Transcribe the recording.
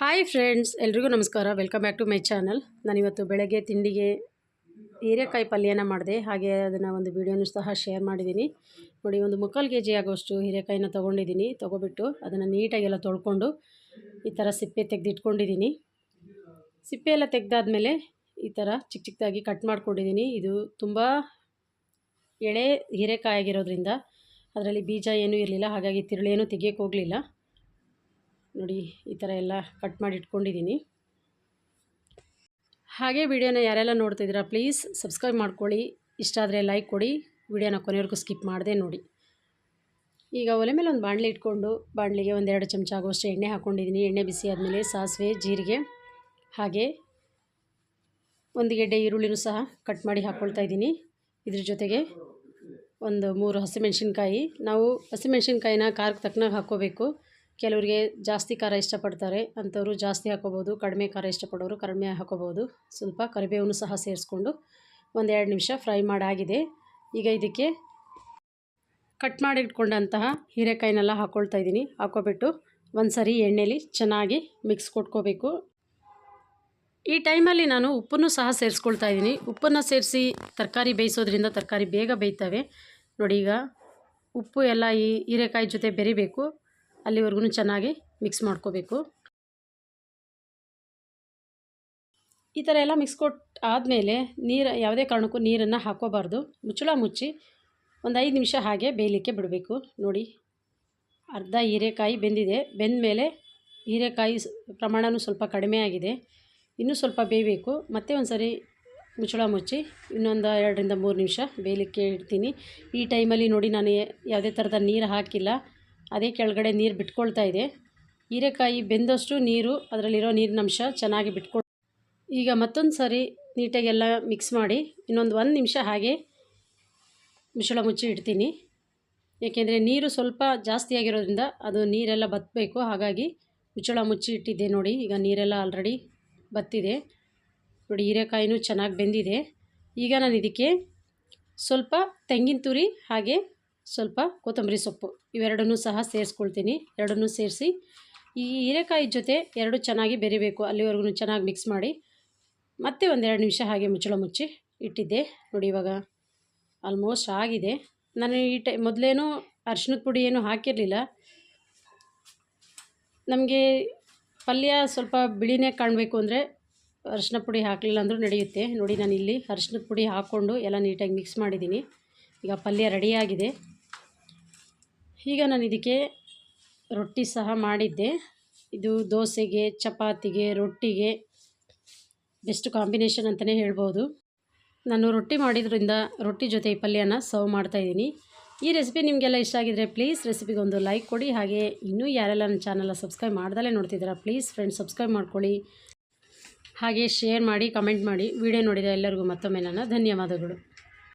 Hi friends ಎಲ್ರಿಗೂ ನಮಸ್ಕಾರ. Welcome back to my channel ನಾನಿವತ್ತು ಬೆಳಗ್ಗೆ ತಿಂಡಿಗೆ ಹೀರೆಕಾಯಿ ಪಲ್ಯನ ಮಾಡಿದೆ. ಹಾಗೆ ಅದನ್ನು ಒಂದು ವೀಡಿಯೋನು ಸಹ ಶೇರ್ ಮಾಡಿದ್ದೀನಿ ನೋಡಿ, ಒಂದು ಮುಕ್ಕಾಲು ಕೆ ಜಿ ಆಗೋಷ್ಟು ಹೀರೆಕಾಯಿನ ತೊಗೊಂಡಿದ್ದೀನಿ ತೊಗೊಬಿಟ್ಟು ಅದನ್ನು ನೀಟಾಗೆಲ್ಲ ತೊಳ್ಕೊಂಡು ಈ ಥರ ಸಿಪ್ಪೆ ತೆಗೆದಿಟ್ಕೊಂಡಿದ್ದೀನಿ ಸಿಪ್ಪೆ ಎಲ್ಲ ತೆಗೆದಾದ್ಮೇಲೆ ಈ ಥರ ಚಿಕ್ಕ ಚಿಕ್ಕದಾಗಿ ಕಟ್ ಮಾಡ್ಕೊಂಡಿದ್ದೀನಿ ಇದು ತುಂಬ ಎಳೆ ಹೀರೆಕಾಯಿ ಆಗಿರೋದ್ರಿಂದ ಅದರಲ್ಲಿ ಬೀಜ ಏನೂ ಇರಲಿಲ್ಲ. ಹಾಗಾಗಿ ತಿರುಳೇನೂ ತೆಗಿಯೋಕ್ಕೆ ಹೋಗಲಿಲ್ಲ. ನೋಡಿ, ಈ ಥರ ಎಲ್ಲ ಕಟ್ ಮಾಡಿ ಇಟ್ಕೊಂಡಿದ್ದೀನಿ. ಹಾಗೆ ವಿಡಿಯೋನ ಯಾರೆಲ್ಲ ನೋಡ್ತಿದ್ದೀರಾ ಪ್ಲೀಸ್ ಸಬ್ಸ್ಕ್ರೈಬ್ ಮಾಡ್ಕೊಳ್ಳಿ. ಇಷ್ಟ ಆದರೆ ಲೈಕ್ ಕೊಡಿ, ವಿಡಿಯೋನ ಕೊನೆವರೆಗೂ ಸ್ಕಿಪ್ ಮಾಡದೆ ನೋಡಿ. ಈಗ ಒಲೆ ಮೇಲೆ ಒಂದು ಬಾಣಲೆ ಇಟ್ಕೊಂಡು ಬಾಣಲೆಗೆ ಒಂದೆರಡು ಚಮಚ ಆಗುವಷ್ಟು ಎಣ್ಣೆ ಹಾಕ್ಕೊಂಡಿದ್ದೀನಿ. ಎಣ್ಣೆ ಬಿಸಿ ಆದಮೇಲೆ ಸಾಸಿವೆ, ಜೀರಿಗೆ, ಹಾಗೆ ಒಂದು ಗೆಡ್ಡೆ ಈರುಳ್ಳಿನೂ ಸಹ ಕಟ್ ಮಾಡಿ ಹಾಕ್ಕೊಳ್ತಾ ಇದ್ದೀನಿ. ಇದ್ರ ಜೊತೆಗೆ ಒಂದು ಮೂರು ಹಸಿಮೆಣ್ಸಿನ್ಕಾಯಿ. ನಾವು ಹಸಿಮೆಣ್ಸಿನ್ಕಾಯಿನ ಖಾರಕ್ಕೆ ತಕ್ಕನಾಗಿ ಹಾಕ್ಕೋಬೇಕು. ಕೆಲವರಿಗೆ ಜಾಸ್ತಿ ಖಾರ ಇಷ್ಟಪಡ್ತಾರೆ, ಅಂಥವ್ರು ಜಾಸ್ತಿ ಹಾಕೋಬೋದು ಕಡಿಮೆ ಖಾರ ಇಷ್ಟಪಡೋರು ಕಡಿಮೆ ಹಾಕೋಬೋದು ಸ್ವಲ್ಪ ಕರಿಬೇವನ್ನು ಸಹ ಸೇರಿಸ್ಕೊಂಡು ಒಂದೆರಡು ನಿಮಿಷ ಫ್ರೈ ಮಾಡಾಗಿದೆ. ಈಗ ಇದಕ್ಕೆ ಕಟ್ ಮಾಡಿಟ್ಕೊಂಡಂತಹ ಹೀರೆಕಾಯಿನೆಲ್ಲ ಹಾಕ್ಕೊಳ್ತಾ ಇದ್ದೀನಿ. ಹಾಕೋಬಿಟ್ಟು ಒಂದು ಸರಿ ಎಣ್ಣೆಲಿ ಚೆನ್ನಾಗಿ ಮಿಕ್ಸ್ ಕೊಟ್ಕೋಬೇಕು. ಈ ಟೈಮಲ್ಲಿ ನಾನು ಉಪ್ಪನ್ನು ಸಹ ಸೇರಿಸ್ಕೊಳ್ತಾ ಇದ್ದೀನಿ. ಉಪ್ಪನ್ನು ಸೇರಿಸಿ ತರಕಾರಿ ಬೇಯಿಸೋದ್ರಿಂದ ತರಕಾರಿ ಬೇಗ ಬೇಯ್ತವೆ. ನೋಡಿ ಈಗ ಉಪ್ಪು ಎಲ್ಲ ಈ ಹೀರೆಕಾಯಿ ಜೊತೆ ಬೆರಿಬೇಕು. ಅಲ್ಲಿವರೆಗೂ ಚೆನ್ನಾಗಿ ಮಿಕ್ಸ್ ಮಾಡ್ಕೋಬೇಕು. ಈ ಥರ ಎಲ್ಲ ಮಿಕ್ಸ್ ಕೊಟ್ಟು ಆದಮೇಲೆ ನೀರು, ಯಾವುದೇ ಕಾರಣಕ್ಕೂ ನೀರನ್ನು ಹಾಕೋಬಾರ್ದು ಮುಚ್ಚಳ ಮುಚ್ಚಿ ಒಂದು ಐದು ನಿಮಿಷ ಹಾಗೆ ಬೇಯಲಿಕ್ಕೆ ಬಿಡಬೇಕು. ನೋಡಿ, ಅರ್ಧ ಹೀರೆಕಾಯಿ ಬೆಂದಿದೆ. ಬೆಂದ ಮೇಲೆ ಹೀರೆಕಾಯಿ ಪ್ರಮಾಣವೂ ಸ್ವಲ್ಪ ಕಡಿಮೆ ಆಗಿದೆ. ಇನ್ನೂ ಸ್ವಲ್ಪ ಬೇಯಬೇಕು. ಮತ್ತೆ ಒಂದು ಸರಿ ಮುಚ್ಚಳ ಮುಚ್ಚಿ ಇನ್ನೊಂದು ಎರಡರಿಂದ ಮೂರು ನಿಮಿಷ ಬೇಯಲಿಕ್ಕೆ ಇಡ್ತೀನಿ. ಈ ಟೈಮಲ್ಲಿ ನೋಡಿ ನಾನು ಯಾವುದೇ ಥರದ ನೀರು ಹಾಕಿಲ್ಲ. ಅದೇ ಕೆಳಗಡೆ ನೀರು ಬಿಟ್ಕೊಳ್ತಾ ಇದೆ. ಹೀರೆಕಾಯಿ ಬೆಂದಷ್ಟು ನೀರು, ಅದರಲ್ಲಿರೋ ನೀರಿನಂಶ ಚೆನ್ನಾಗಿ ಬಿಟ್ಕೊಳ್ ಈಗ ಮತ್ತೊಂದು ಸಾರಿ ನೀಟಾಗೆಲ್ಲ ಮಿಕ್ಸ್ ಮಾಡಿ, ಇನ್ನೊಂದು ಒಂದು ನಿಮಿಷ ಹಾಗೆ ಮುಚ್ಚಳ ಮುಚ್ಚಿ ಇಡ್ತೀನಿ. ಏಕೆಂದರೆ ನೀರು ಸ್ವಲ್ಪ ಜಾಸ್ತಿ ಆಗಿರೋದ್ರಿಂದ ಅದು ನೀರೆಲ್ಲ ಬತ್ತಬೇಕು ಹಾಗಾಗಿ ಮುಚ್ಚಳ ಮುಚ್ಚಿ ಇಟ್ಟಿದ್ದೆ ನೋಡಿ, ಈಗ ನೀರೆಲ್ಲ ಆಲ್ರೆಡಿ ಬತ್ತಿದೆ. ನೋಡಿ, ಹೀರೆಕಾಯಿನೂ ಚೆನ್ನಾಗಿ ಬೆಂದಿದೆ. ಈಗ ನಾನು ಇದಕ್ಕೆ ಸ್ವಲ್ಪ ತೆಂಗಿನ ತುರಿ ಹಾಗೆ ಸ್ವಲ್ಪ ಕೊತ್ತಂಬರಿ ಸೊಪ್ಪು ಇವೆರಡನ್ನೂ ಸಹ ಸೇರಿಸ್ಕೊಳ್ತೀನಿ. ಎರಡನ್ನೂ ಸೇರಿಸಿ ಈ ಹೀರೆಕಾಯಿ ಜೊತೆ ಎರಡು ಚೆನ್ನಾಗಿ ಬೆರಿಬೇಕು. ಅಲ್ಲಿವರೆಗೂ ಚೆನ್ನಾಗಿ ಮಿಕ್ಸ್ ಮಾಡಿ ಮತ್ತೆ ಒಂದೆರಡು ನಿಮಿಷ ಹಾಗೆ ಮುಚ್ಚಳ ಮುಚ್ಚಿ ಇಟ್ಟಿದ್ದೆ. ನೋಡಿ ಇವಾಗ ಆಲ್ಮೋಸ್ಟ್ ಆಗಿದೆ. ನಾನು ಈ ಟೈ, ಮೊದಲೇನೂ ಅರ್ಶಿನದ ಪುಡಿ ಏನೂ ಹಾಕಿರಲಿಲ್ಲ. ನಮಗೆ ಪಲ್ಯ ಸ್ವಲ್ಪ ಬಿಳಿನೇ ಕಾಣಬೇಕು ಅಂದರೆ ಅರ್ಶಿನ ಪುಡಿ ಹಾಕಲಿಲ್ಲ ಅಂದರೂ ನಡೆಯುತ್ತೆ. ನೋಡಿ ನಾನು ಇಲ್ಲಿ ಅರಿಶಿನದ ಪುಡಿ ಹಾಕ್ಕೊಂಡು ಎಲ್ಲ ನೀಟಾಗಿ ಮಿಕ್ಸ್ ಮಾಡಿದ್ದೀನಿ. ಈಗ ಪಲ್ಯ ರೆಡಿಯಾಗಿದೆ. ಈಗ ನಾನು ಇದಕ್ಕೆ ರೊಟ್ಟಿ ಸಹ ಮಾಡಿದ್ದೆ. ಇದು ದೋಸೆಗೆ, ಚಪಾತಿಗೆ, ರೊಟ್ಟಿಗೆ, ಬೆಸ್ಟ್ ಕಾಂಬಿನೇಷನ್ ಅಂತಲೇ ಹೇಳ್ಬೋದು. ನಾನು ರೊಟ್ಟಿ ಮಾಡಿದ್ರಿಂದ ರೊಟ್ಟಿ ಜೊತೆ ಈ ಪಲ್ಯನ ಸರ್ವ್ ಮಾಡ್ತಾಯಿದ್ದೀನಿ ಈ ರೆಸಿಪಿ ನಿಮಗೆಲ್ಲ ಇಷ್ಟ ಆಗಿದರೆ ಪ್ಲೀಸ್ ರೆಸಿಪಿಗೆ ಒಂದು ಲೈಕ್ ಕೊಡಿ. ಹಾಗೆ ಇನ್ನೂ ಯಾರೆಲ್ಲ ನನ್ನ ಚಾನಲ್ ಸಬ್ಸ್ಕ್ರೈಬ್ ಮಾಡ್ದಲೇ ನೋಡ್ತಿದ್ದೀರಾ, ಪ್ಲೀಸ್ ಫ್ರೆಂಡ್ಸ್ ಸಬ್ಸ್ಕ್ರೈಬ್ ಮಾಡ್ಕೊಳ್ಳಿ. ಹಾಗೆ ಶೇರ್ ಮಾಡಿ, ಕಮೆಂಟ್ ಮಾಡಿ. ವಿಡಿಯೋ ನೋಡಿದ ಎಲ್ಲರಿಗೂ ಮತ್ತೊಮ್ಮೆ ನನ್ನ ಧನ್ಯವಾದಗಳು.